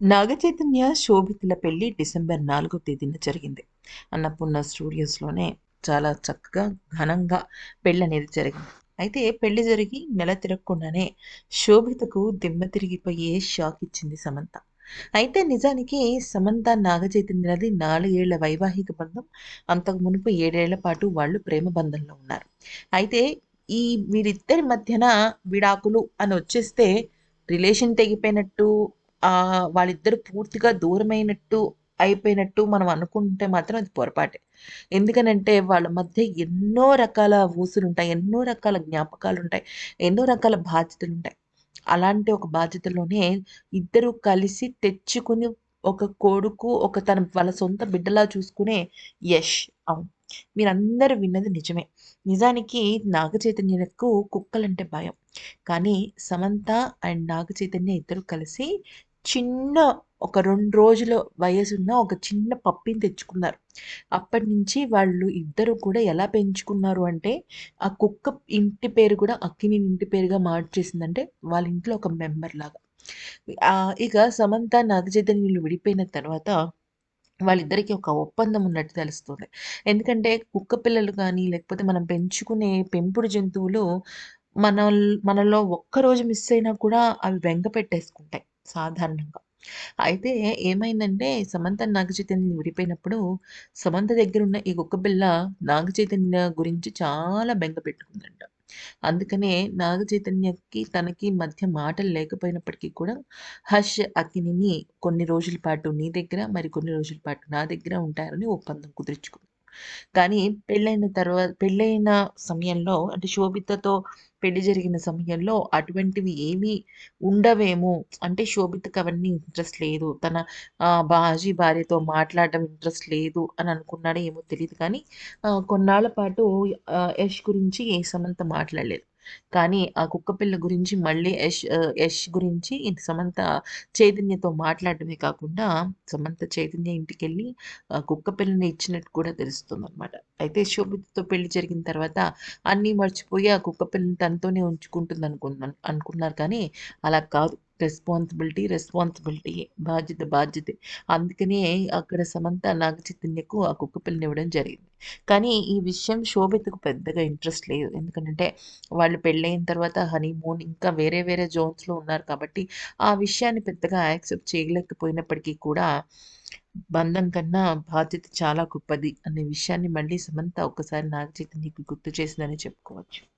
నాగచైతన్య శోభితుల పెళ్ళి డిసెంబర్ నాలుగో తేదీన జరిగింది. అన్నపూర్ణ స్టూడియోస్లోనే చాలా చక్కగా ఘనంగా పెళ్ళి అనేది జరిగింది. అయితే పెళ్ళి జరిగి నెల తిరగకుండానే శోభితకు దిమ్మ తిరిగిపోయే షాక్ ఇచ్చింది సమంత. అయితే నిజానికి సమంత నాగచైతన్యది నాలుగేళ్ళ వైవాహిక బంధం. అంతకు మునుపు ఏడేళ్ళ పాటు వాళ్ళు ప్రేమ బంధంలో ఉన్నారు. అయితే ఈ వీరిద్దరి మధ్యన విడాకులు అని వచ్చేస్తే రిలేషన్ తెగిపోయినట్టు వాళ్ళిద్దరు పూర్తిగా దూరమైనట్టు అయిపోయినట్టు మనం అనుకుంటే మాత్రం అది పొరపాటే. ఎందుకనంటే వాళ్ళ మధ్య ఎన్నో రకాల ఊసులు ఉంటాయి ఎన్నో రకాల జ్ఞాపకాలు ఉంటాయి ఎన్నో రకాల బాధ్యతలు ఉంటాయి అలాంటి ఒక బాధ్యతలోనే ఇద్దరు కలిసి తెచ్చుకుని ఒక కొడుకు, ఒక తన వాళ్ళ సొంత బిడ్డలా చూసుకునే యష్. అవును. మీరందరూ విన్నది నిజమే. నిజానికి నాగ చైతన్యకు కుక్కలంటే భయం. కానీ సమంత అండ్ నాగ చైతన్య ఇద్దరు కలిసి చిన్న ఒక రెండు రోజుల వయసున్న ఒక చిన్న పప్పిని తెచ్చుకున్నారు. అప్పటినుంచి వాళ్ళు ఇద్దరు కూడా ఎలా పెంచుకున్నారు అంటే, ఆ కుక్క ఇంటి పేరు కూడా అక్కిని ఇంటి పేరుగా మార్చేసిందంటే, వాళ్ళ ఇంట్లో ఒక మెంబర్ లాగా ఇక సమంత, నాగచైతన్యలు విడిపోయిన తర్వాత వాళ్ళిద్దరికీ ఒక ఒప్పందం ఉన్నట్టు తెలుస్తుంది. ఎందుకంటే కుక్క పిల్లలు కానీ లేకపోతే మనం పెంచుకునే పెంపుడు జంతువులు మనల్ మనలో ఒక్కరోజు మిస్ అయినా కూడా అవి బెంగ పెట్టేసుకుంటాయి సాధారణంగా. అయితే ఏమైందంటే సమంత, నాగచైతన్యలు విడిపోయినప్పుడు సమంత దగ్గర ఉన్న ఈ కుక్కపిల్ల నాగచైతన్య గురించి చాలా బెంగ పెట్టుకుందంట. అందుకనే నాగచైతన్యకి, తనకి మధ్య మాటలు లేకపోయినప్పటికీ కూడా హర్ష్, అక్కినేని కొన్ని రోజుల పాటు నీ దగ్గర, మరి కొన్ని రోజుల పాటు నా దగ్గర ఉంటారని ఒప్పందం కుదుర్చుకుంది. కానీ పెళ్ళైన తర్వాత పెళ్ళైన సమయంలో అంటే శోభితతో పెళ్ళి జరిగిన సమయంలో అటువంటివి ఏమీ ఉండవేమో! అంటే శోభితకు అవన్నీ ఇంట్రెస్ట్ లేదు. తన బాజీ భార్యతో మాట్లాడడం ఇంట్రెస్ట్ లేదు అని అనుకున్నాడో ఏమో తెలియదు కానీ కొన్నాళ్ళ కొన్నాళ్ళ పాటు యష్ గురించి సమంత మాట్లాడలేదు. కానీ ఆ కుక్కపిల్ల గురించి మళ్ళీ యష్ యష్ గురించి సమంత చైతన్యతో మాట్లాడటమే కాకుండా సమంత చైతన్య ఇంటికెళ్ళి కుక్క కుక్కపిల్లని ఇచ్చినట్టు కూడా తెలుస్తుంది అనమాట అయితే శోభితతో పెళ్ళి జరిగిన తర్వాత అన్నీ మర్చిపోయి ఆ కుక్కపిల్లని తనతోనే ఉంచుకుంటుందనుకున్నాను అనుకున్నారు కానీ అలా కాదు. రెస్పాన్సిబిలిటీ, రెస్పాన్సిబిలిటీ బాధ్యత బాధ్యతే. అందుకనే అక్కడ సమంత నాగచైతన్యకు ఆ కుక్క పిల్లినివ్వడం జరిగింది. కానీ ఈ విషయం శోభితకు పెద్దగా ఇంట్రెస్ట్ లేదు. ఎందుకంటే వాళ్ళు పెళ్ళైన తర్వాత హనీమూన్ ఇంకా వేరే వేరే జోన్స్‌లో ఉన్నారు కాబట్టి ఆ విషయాన్ని పెద్దగా యాక్సెప్ట్ చేయలేకపోయినప్పటికీ కూడా బంధం కన్నా బాధ్యత చాలా గొప్పది అనే విషయాన్ని మళ్ళీ సమంత ఒక్కసారి నాగచైతన్యకి గుర్తు చేసిందని చెప్పుకోవచ్చు.